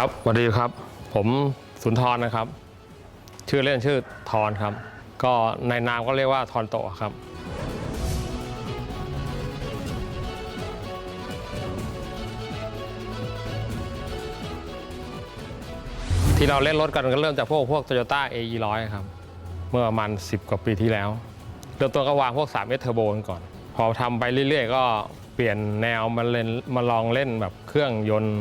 ครับสวัสดีครับ ผมสุนทรนะครับ ชื่อเล่นชื่อทรครับ ก็ในนามก็เรียกว่าทรโตครับ ที่เราเล่นรถกันก็เริ่มจากพวกพวก Toyota a 2 0 0 ครับ เมื่อประมาณ 10 กว่าปีที่แล้ว เริ่มต้นก็วางพวก 3S Turbo กันก่อน พอทำไปเรื่อยๆ ก็เปลี่ยนแนวมาเล่นมาลองเล่นแบบเครื่องยนต์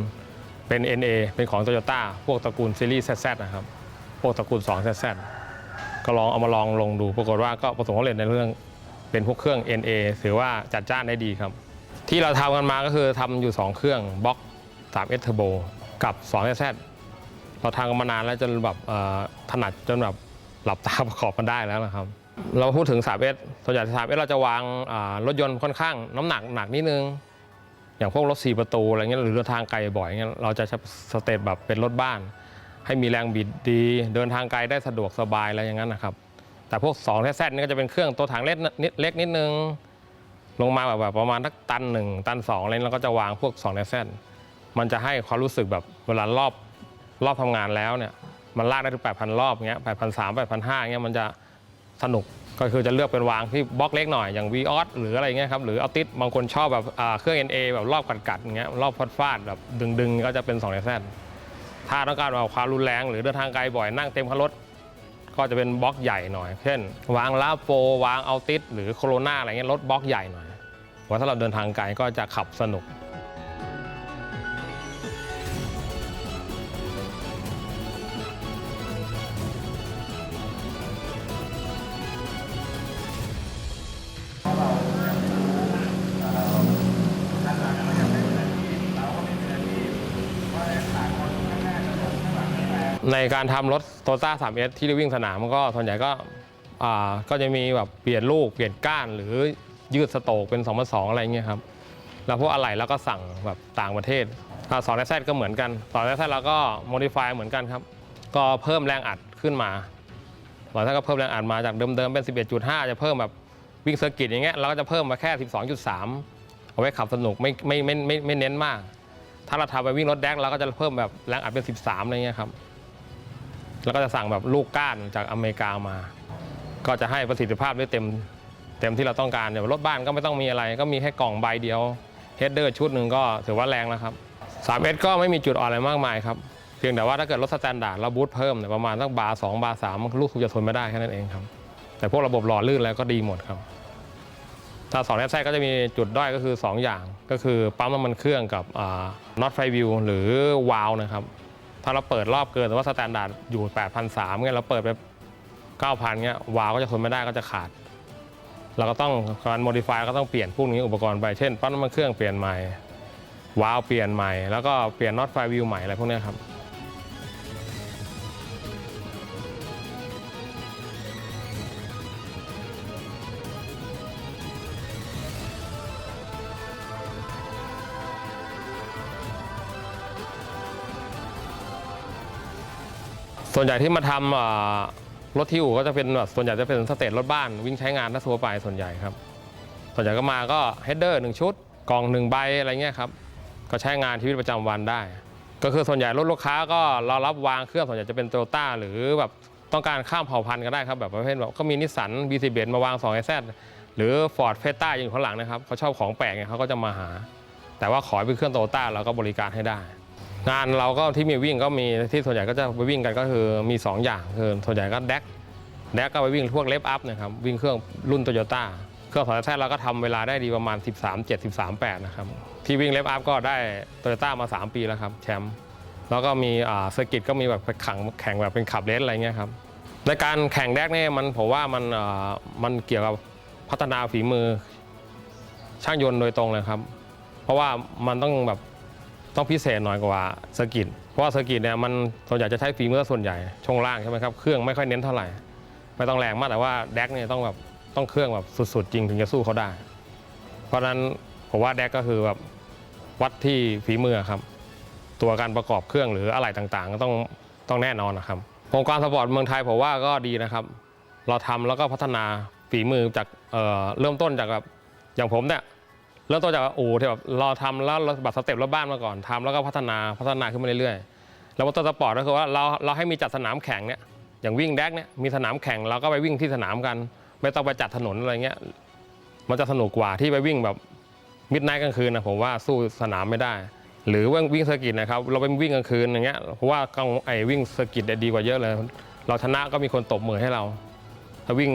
เป็น NA เป็นของ Toyota พวกตระกูลซีรีส์ ZZ นะครับ พวกตระกูล 2 ZZ ก็ลองเอามาลองลงดู ปรากฏว่าก็ประสบความสำเร็จในเรื่องเป็นพวกเครื่อง NA ถือว่าจัดจ้านได้ดีครับ ที่เราทำกันมาก็คือทำอยู่ 2 เครื่องบล็อก 3S Turbo กับ 2 ZZ เราทำกันมานานแล้วจนแบบถนัดจนแบบหลับตาประกอบกันได้แล้วนะครับ เราพูดถึง 3S ส่วนใหญ่ 3S เราจะวางรถยนต์ค่อนข้างน้ำหนักหนักนิดนึง อย่างพวกรถ4ประตูอะไรเงี้ยหรือเดินทางไกลบ่อยเงี้ยเราจะสเตตแบบเป็นรถบ้าน ให้มีแรงบิดดี เดินทางไกลได้สะดวกสบายอะไรอย่างนั้นนะครับ แต่พวก2แท้แซนี่ก็จะเป็นเครื่องตัวถังเล็กนิดเล็กนิดนึง ลงมาแบบแบบประมาณทักตันหนึ่งตันสองอะไรแล้วก็จะวางพวก2แซดมันจะให้ความรู้สึกแบบเวลารอบรอบทำงานแล้วเนี่ยมันลากได้ถึง8,000 รอบเงี้ย8,300 8,500เงี้ยมันจะ สนุกก็คือจะเลือกเป็นวางที่บล็อกเล็กหน่อยอย่าง v ีออสหรืออะไรเงี้ยครับหรือเอาติสบางคนชอบแบบเครื่อง NA แบบรอบกัดๆอย่างเงี้ยรอบฟาดฟาดๆแบบดึงๆ ก็จะเป็น2แซดถ้าต้องการแบบความรุนแรง หรือเดินทางไกลบ่อยนั่งเต็มคันรถ ก็จะเป็นบล็อกใหญ่หน่อย เช่น วางลาโฟวางเอาติสหรือโคโรนาอะไรเงี้ยรถบล็อกใหญ่หน่อยว่าถ้าเราเดินทางไกลก็จะขับสนุก ในการทำรถโตต้า 3S ที่ได้วิ่งสนามมันก็ส่วนใหญ่ก็อ่าก็จะมีแบบเปลี่ยนลูกเปลี่ยนก้านหรือยืดสโตกเป็น2 2 2อะไรเงี้ยครับแล้วพวกอะไหล่เราก็สั่งแบบต่างประเทศสองแซดก็เหมือนกันสองแซดเราก็โมดิฟายเหมือนกันครับ ก็เพิ่มแรงอัดขึ้นมาสองแซดก็เพิ่มแรงอัดมาจากเดิมๆเป็น 11.5 จะเพิ่มแบบวิ่งเซอร์กิตอย่างเงี้ยเราก็จะเพิ่มมาแค่ 12.3 เอาไว้ขับสนุกไม่ไม่ไม่ไม่ไม่เน้นมาก ถ้าเราทำไปวิ่งรถแดกเราก็จะเพิ่มแบบแรงอัดเป็น 13อะไรเงี้ยครับ แล้วก็จะสั่งแบบลูกก้านจากอเมริกามา ก็จะให้ประสิทธิภาพได้เต็มเต็มที่เราต้องการอย่างรถบ้านก็ไม่ต้องมีอะไร ก็มีแค่กล่องใบเดียวเฮดเดอร์ชุดหนึ่งก็ถือว่าแรงแล้วครับ3เอสก็ไม่มีจุดอ่อนอะไรมากมายครับเพียงแต่ว่าถ้าเกิดรถสแตนดาร์ดเราบูทเพิ่มเนี่ยประมาณสักบาร์สองบาร์สามลูกสูบจะทนไม่ได้แค่นั้นเองครับ แต่พวกระบบหล่อลื่นอะไรก็ดีหมดครับ ถ้าสองแอสไซก็จะมีจุดด้อยก็คือ 2 อย่าง ก็คือปั๊มน้ำมันเครื่องกับน็อตไฟวิวหรือวาลนะครับ ถ้าเราเปิดรอบเกินแต่ว่าสแตนดาร์ดอยู่ 8,300เงี้ยเราเปิดไป 9,000เงี้ยวาล์วก็จะทนไม่ได้ก็จะขาด เราก็ต้องการโมดิฟายก็ต้องเปลี่ยนพวกนี้อุปกรณ์ไปเช่นปั๊มน้ำมันเครื่องเปลี่ยนใหม่วาล์วเปลี่ยนใหม่ แล้วก็เปลี่ยนน็อตไฟวิวใหม่อะไรพวกนี้ครับ ส่วนใหญ่ที่มาทำรถที่อู่ก็จะเป็นส่วนใหญ่จะเป็นสเตจรถบ้านวิ่งใช้งานทั่วไปส่วนใหญ่ครับ ส่วนใหญ่ก็มาก็เฮดเดอร์หนึ่งชุดกล่องหนึ่งใบอะไรเงี้ยครับก็ใช้งานชีวิตประจำวันได้ ก็คือส่วนใหญ่รถลูกค้าก็เรารับวางเครื่องส่วนใหญ่จะเป็นโตโยต้าหรือแบบต้องการข้ามเผ่าพันธุ์ก็ได้ครับแบบประเภทแบบก็มีนิสสันบีซีเบนมาวาง2 s หรือ Ford f e t a อยู่ข้างหลังนะครับเขาชอบของแปลกเขาก็จะมาหา แต่ว่าขอเป็นเครื่องโตโยต้าเราก็บริการให้ได้ งานเราก็ที่มีวิ่งก็มีที่ส่วนใหญ่ก็จะไปวิ่งกันก็คือมี 2 อย่างคือส่วนใหญ่ก็แดกแดกก็ไปวิ่งพวกเลฟอัพนะครับวิ่งเครื่องรุ่นโตโยต้าเครื่องสองแท้เราก็ทำเวลาได้ดีประมาณ 13 7 13 8นะครับที่วิ่งเลฟอัพก็ได้โตโยต้ามา 3 ปีแล้วครับแชมป์แล้วก็มีอ่าเซอร์กิตก็มีแบบไปขังแข่งแบบเป็นขับเลสอะไรเงี้ยครับในการแข่งแดกเนี่ยมันผมว่ามันอ่ามันเกี่ยวกับพัฒนาฝีมือช่างยนต์โดยตรงเลยครับ เพราะว่ามันต้องแบบ ต้องพิเศษหน่อยกว่าสกิตเพราะว่าสกิตเนี่ยมันส่วนใหญ่จะใช้ฝีมือส่วนใหญ่ช่วงล่างใช่ไหมครับเครื่องไม่ค่อยเน้นเท่าไหร่ไม่ต้องแรงมากแต่ว่าแดกเนี่ยต้องแบบต้องเครื่องแบบสุดๆ จริงถึงจะสู้เขาได้ เพราะฉะนั้นผมว่าแดกก็คือแบบวัดที่ฝีมือครับ ตัวการประกอบเครื่องหรืออะไรต่างๆ ก็ต้องต้องแน่นอนนะครับโครงการสปอร์ตเมืองไทยผมว่าก็ดีนะครับ เราทำแล้วก็พัฒนาฝีมือจากเเริ่มต้นจากแบบอย่างผมเนี่ย เริ่มต้นจากอู่ที่แบบเราทำแล้วเราแบบสเต็ปรถบ้านมาก่อนทำแล้วก็พัฒนาพัฒนาขึ้นมาเรื่อยๆ แล้วมอเตอร์สปอร์ตก็คือว่าเราเราให้มีจัดสนามแข่งเนี่ยอย่างวิ่งแดกเนี่ยมีสนามแข่งเราก็ไปวิ่งที่สนามกัน ไม่ต้องไปจัดถนนอะไรเงี้ยมันจะสนุกกว่าที่ไปวิ่งแบบมิดไนท์กลางคืนนะผมว่าสู้สนามไม่ได้ หรือว่าวิ่งเซอร์กิตนะครับเราไปวิ่งกลางคืนอย่างเงี้ยเพราะว่ากลางไอ้วิ่งเซอร์กิตดีกว่าเยอะเลย เราชนะก็มีคนตบมือให้เรา ถ้าวิ่ง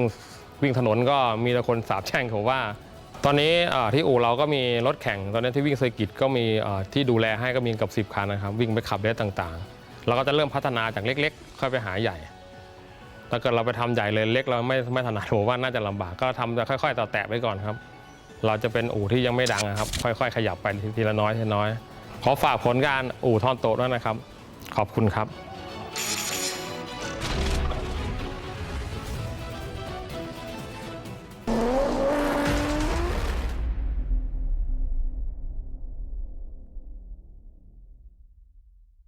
วิ่งถนนก็มีแต่คนสาบแช่งผมว่า ตอนนี้ที่อู่เราก็มีรถแข่ง ตอนนี้ที่วิ่งเซอร์กิตก็มีที่ดูแลให้ก็มีเกับ 10 คันนะครับ วิ่งไปขับเรสต่างๆ เราก็จะเริ่มพัฒนาจากเล็กๆ ค่อยไปหาใหญ่ ถ้าเกิดเราไปทำใหญ่เลยเล็กเราไม่ไม่ถนัดผมว่าน่าจะลำบากก็ทำค่อยๆต่อแตะไปก่อนครับ เราจะเป็นอู่ที่ยังไม่ดังนะครับ ค่อย ๆ ขยับไปทีละน้อยทีละน้อย ขอฝากผลงานอู่ท่อนโตด้วยนะครับ ขอบคุณครับ